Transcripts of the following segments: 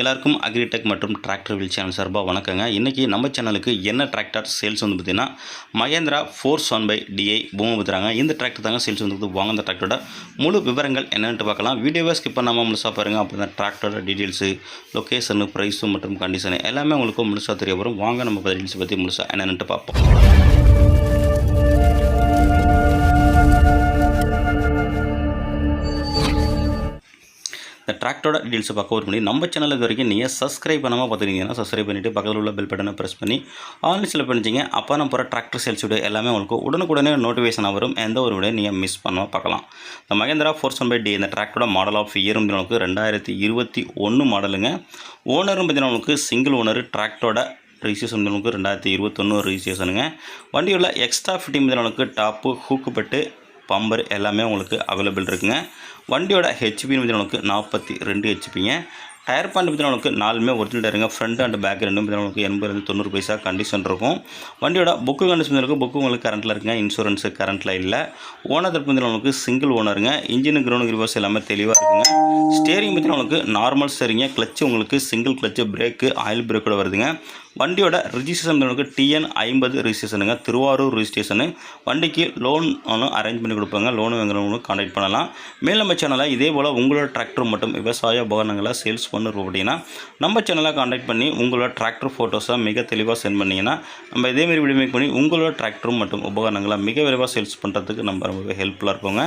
எல்லாருக்கும் அக்ரிடெக் மற்றும் tractor will channel சார்பாக வணக்கங்க. இன்றைக்கி நம்ம சேனலுக்கு என்ன டிராக்டர் சேல்ஸ் வந்து பார்த்திங்கன்னா Mahindra four one five DI பூமபுத்திராங்க இந்த டிராக்டர் தாங்க சேல்ஸ் வந்து வாங்க அந்த டிராக்டரோட முழு விவரங்கள் என்னென்னு பார்க்கலாம். வீடியோவை ஸ்கிப் பண்ணாமல் முழுசாக பாருங்கள் அப்போ தான் டிராக்டரோட டீட்டெயில்ஸு லொக்கேஷனு ப்ரைஸு மற்றும் கண்டிஷனு எல்லாமே உங்களுக்கு முழுசாக தெரிய வரும். வாங்க நம்ம டீட்டெயில்ஸ் பற்றி முழுசாக என்னென்னு பார்ப்போம். இந்த டிராக்டரோட டீட்டெயில்ஸை பார்க்க ஒரு முடியும் நம்ம சேனல் இது வரைக்கும் நீங்கள் சப்ஸ்கிரைப் பண்ணாமல் பார்த்துருக்கீங்கன்னா சப்ஸ்கிரைப் பண்ணிவிட்டு பக்கத்தில் உள்ள பெல் பட்டனை ப்ரெஸ் பண்ணி ஆன்லைன் செலக்ட் பண்ணிச்சிங்க அப்போ நம்ம போகிற டிராக்டர் சேல்ஸ் வீடியோ எல்லாமே உங்களுக்கு உடனுக்குடனே நோட்டிஃபிகேஷன் வரும். எந்த ஒரு வீடியோ நீங்கள் மிஸ் பண்ணாமல் பார்க்கலாம். இந்த Mahindra four one five D இந்த டிராக்டரோட மாடல் ஆஃப் இயரும் உங்களுக்கு ரெண்டாயிரத்தி இருபத்தி ஒன்று மாடலுங்க ஓனரும் பார்த்தீங்கன்னா உங்களுக்கு சிங்கிள் ஓனர் டிராக்டரோட ரிஜிஸ்ட்ரேஷன் உங்களுக்கு ரெண்டாயிரத்தி இருபத்தொன்று ரிஜிஸ்ட்ரேஷனுங்க வண்டியில் எக்ஸ்ட்ரா ஃபிட்டிங் உங்களுக்கு டாப்பு ஹூக்கு பம்பர் எல்லாமே உங்களுக்கு அவைலபிள் இருக்குங்க. வண்டியோட ஹெச்பின்னு பார்த்தீங்கன்னா உங்களுக்கு நாற்பத்தி ரெண்டு ஹெச்பிங்க டயர் பாயிண்ட் பார்த்தீங்கன்னா உங்களுக்கு நாலுமே ஒரிஜினல் டயருங்க ஃப்ரண்ட் அண்ட் பேக் ரெண்டும் பார்த்தீங்கன்னா உங்களுக்கு எண்பது தொண்ணூறு பைசா கண்டிஷன் இருக்கும். வண்டியோட புக்கு கண்டிஷன் இருக்குது புக்கு உங்களுக்கு கரண்ட்டில் இருக்குங்க. இன்சூரன்ஸு கரண்ட்டில் இல்லை. ஓனர் தரப்பு பார்த்தீங்கன்னா உங்களுக்கு சிங்கிள் ஓனருங்க இன்ஜின் கிரௌண்ட் ரிவர்ஸ் எல்லாமே தெளிவாக இருக்குங்க. ஸ்டேரிங் பார்த்தீங்கன்னா உங்களுக்கு நார்மல் ஸ்டேரிங்க கிளச்சு உங்களுக்கு சிங்கிள் கிளச்சு பிரேக்கு ஆயில் பிரேக்கோட வருதுங்க. வண்டியோட ரிஜிஸ்ட்ரேஷன் நமக்கு டிஎன் ஐம்பது ரிஜிஸ்ட்ரேஷனுங்க திருவாரூர் ரிஜிஸ்ட்ரேஷனு வண்டிக்கு லோன் ஒன்று அரேஞ்ச் பண்ணி கொடுப்பாங்க. லோன் வாங்குறவங்களுக்கு கான்டாக்ட் பண்ணலாம். மேலும் நம்ம சேனலில் இதே போல் உங்களோட டிராக்டர் மட்டும் விவசாய உபகரணங்களை சேல்ஸ் பண்ணுறோம் அப்படின்னா நம்ம சேனலை கான்டாக்ட் பண்ணி உங்களோட டிராக்டர் ஃபோட்டோஸை மிக தெளிவாக சென்ட் பண்ணிங்கன்னா நம்ம இதேமாரி வீடியோ மேக் பண்ணி உங்களோட டிராக்டர் மற்றும் உபகரணங்களை மிக விரைவாக சேல்ஸ் பண்ணுறதுக்கு நம்ம ரொம்பவே ஹெல்ப்ஃபுல்லாக இருப்போங்க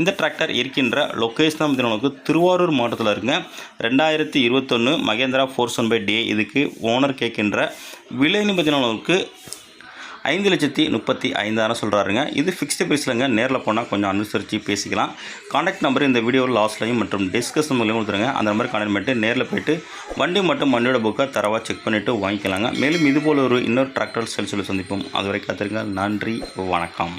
இந்த டிராக்டர் இருக்கின்ற லொக்கேஷன் தான் உங்களுக்கு திருவாரூர் மாவட்டத்தில் இருக்குங்க. ரெண்டாயிரத்தி இருபத்தொன்று Mahindra four one five D இதுக்கு ஓனர் கேட்கின்ற விலை பார்த்தீங்கன்னா ஐந்து லட்சத்தி முப்பத்தி ஐந்தாயிரம் சொல்கிறாருங்க இது ஃபிக்ஸ்டு ப்ரைஸ்லங்க நேரில் போனால் கொஞ்சம் அனுசரித்து பேசிக்கலாம். காண்டாக்ட் நம்பர் இந்த வீடியோவில் லாஸ்ட்லையும் மற்றும் டிஸ்கஷன் மூலியம் கொடுத்துருங்க. அந்த நம்பர் கான்டாக்ட் பண்ணிட்டு நேரில் போயிட்டு வண்டி மட்டும் வண்டியோட புக்கை தரவாக செக் பண்ணிவிட்டு வாங்கிக்கலாங்க. மேலும் இதுபோல் ஒரு இன்னொரு டிராக்டர் சேல்ஸில் சந்திப்போம். அது வரைக்கும் காத்திருங்க நன்றி. வணக்கம்.